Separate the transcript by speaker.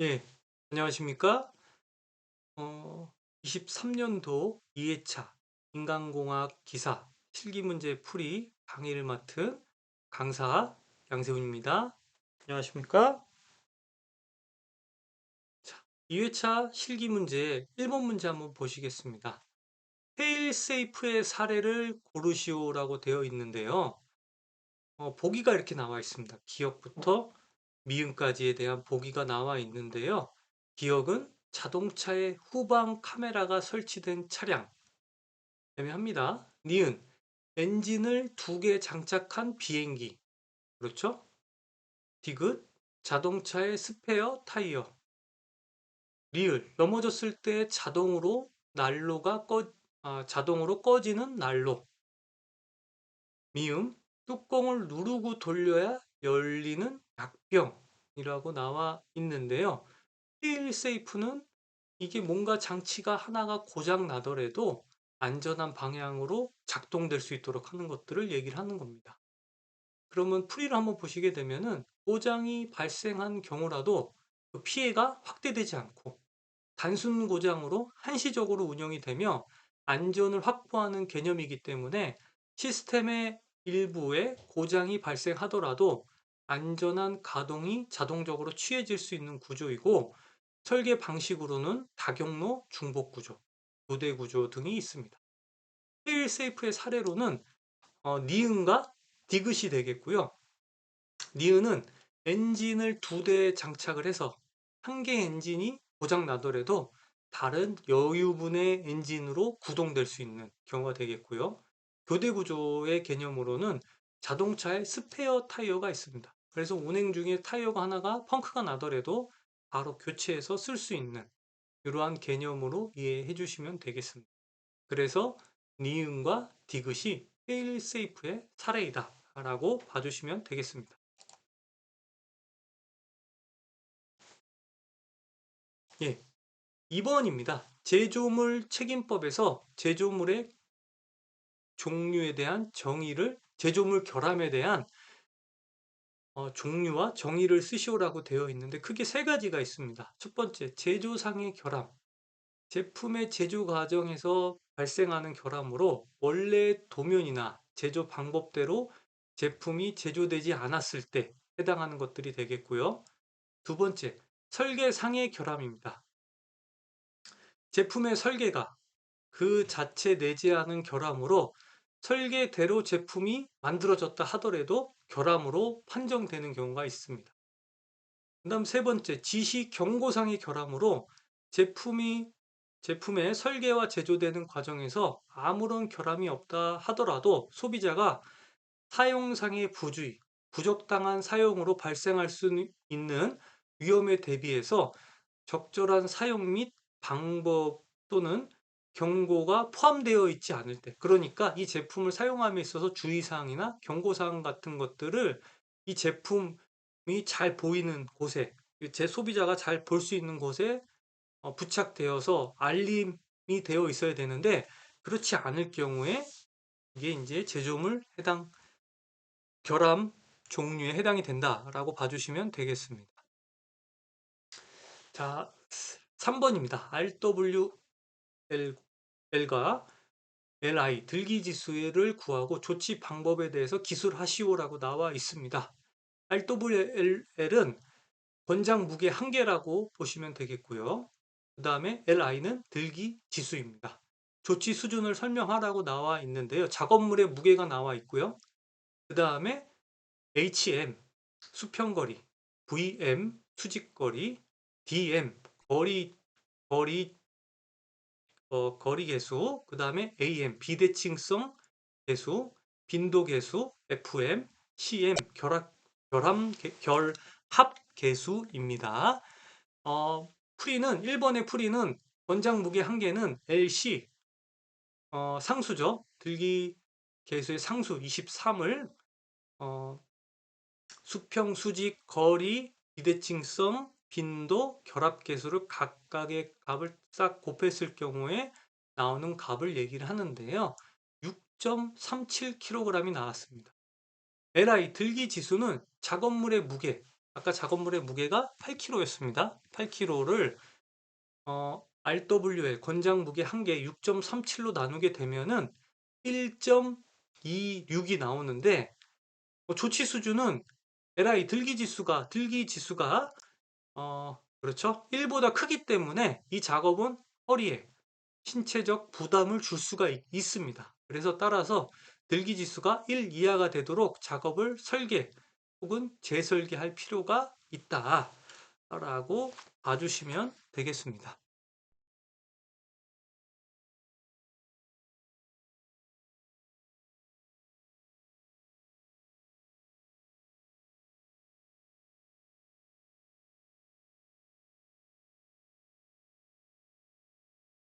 Speaker 1: 예, 안녕하십니까? 어, 23년도 2회차 인간공학 기사 실기문제 풀이 강의를 맡은 강사 양세훈입니다. 안녕하십니까? 자, 2회차 실기문제 1번 문제 한번 보시겠습니다. 페일세이프의 사례를 고르시오라고 되어 있는데요. 어, 보기가 이렇게 나와 있습니다. 기억부터 미음까지에 대한 보기가 나와 있는데요. 기억은 자동차의 후방 카메라가 설치된 차량. 애매합니다. 니은 엔진을 두 개 장착한 비행기. 그렇죠? 디귿 자동차의 스페어 타이어. 리을 넘어졌을 때 자동으로 난로가 꺼 아, 자동으로 꺼지는 난로. 미음 뚜껑을 누르고 돌려야 열리는 약병이라고 나와 있는데요. 힐 세이프는 이게 뭔가 장치가 하나가 고장 나더라도 안전한 방향으로 작동될 수 있도록 하는 것들을 얘기를 하는 겁니다. 그러면 풀이를 한번 보시게 되면은 고장이 발생한 경우라도 그 피해가 확대되지 않고 단순 고장으로 한시적으로 운영이 되며 안전을 확보하는 개념이기 때문에 시스템의 일부에 고장이 발생하더라도 안전한 가동이 자동적으로 취해질 수 있는 구조이고 설계 방식으로는 다경로 중복 구조, 교대 구조 등이 있습니다. 페일 세이프의 사례로는 어, 니은과 디귿이 되겠고요. 니은은 엔진을 두 대 장착을 해서 한 개 엔진이 고장 나더라도 다른 여유분의 엔진으로 구동될 수 있는 경우가 되겠고요. 교대 구조의 개념으로는 자동차에 스페어 타이어가 있습니다. 그래서 운행 중에 타이어가 하나가 펑크가 나더라도 바로 교체해서 쓸 수 있는 이러한 개념으로 이해해 주시면 되겠습니다. 그래서 니은과 디귿이 페일 세이프의 사례이다 라고 봐주시면 되겠습니다. 예, 2번입니다. 제조물 책임법에서 제조물의 종류에 대한 정의를 제조물 결함에 대한 어, 종류와 정의를 쓰시오라고 되어 있는데 크게 세 가지가 있습니다. 첫 번째, 제조상의 결함. 제품의 제조 과정에서 발생하는 결함으로 원래 도면이나 제조 방법대로 제품이 제조되지 않았을 때 해당하는 것들이 되겠고요. 두 번째, 설계상의 결함입니다. 제품의 설계가 그 자체 내재하는 결함으로 설계대로 제품이 만들어졌다 하더라도 결함으로 판정되는 경우가 있습니다. 그 다음 세 번째, 지시 경고상의 결함으로 제품이 제품의 설계와 제조되는 과정에서 아무런 결함이 없다 하더라도 소비자가 사용상의 부주의, 부적당한 사용으로 발생할 수 있는 위험에 대비해서 적절한 사용 및 방법 또는 경고가 포함되어 있지 않을 때 그러니까 이 제품을 사용함에 있어서 주의사항이나 경고사항 같은 것들을 이 제품이 잘 보이는 곳에 제 소비자가 잘 볼 수 있는 곳에 어, 부착되어서 알림이 되어 있어야 되는데 그렇지 않을 경우에 이게 이제 제조물 해당 결함 종류에 해당이 된다라고 봐주시면 되겠습니다. 자, 3번입니다. RWL 과 LI 들기 지수를 구하고 조치 방법에 대해서 기술하시오라고 나와 있습니다. RWL은 권장 무게 한계라고 보시면 되겠고요. 그 다음에 LI는 들기 지수입니다. 조치 수준을 설명하라고 나와 있는데요. 작업물의 무게가 나와 있고요. 그 다음에 HM 수평거리, VM 수직거리, DM 거리 거리 어, 거리 계수, 그 다음에 AM 비대칭성 계수, 빈도 계수, FM, CM 결합 결함 결합 계수입니다. 어, 풀이는 1번의 풀이는 원장 무게 한계는 LC 어, 상수죠. 들기 계수의 상수 23을 어, 수평, 수직, 거리, 비대칭성, 빈도, 결합 계수를 각각의 값을 싹 곱했을 경우에 나오는 값을 얘기를 하는데요. 6.37kg이 나왔습니다. LI 들기 지수는 작업물의 무게, 아까 작업물의 무게가 8kg였습니다. 8kg를 어, RWL 권장 무게 한 개 6.37로 나누게 되면은 1.26이 나오는데 어, 조치 수준은 LI 들기 지수가 들기 지수가 어, 그렇죠? 1보다 크기 때문에 이 작업은 허리에 신체적 부담을 줄 수가 있, 있습니다. 그래서 따라서 들기 지수가 1 이하가 되도록 작업을 설계 혹은 재설계할 필요가 있다. 라고 봐주시면 되겠습니다.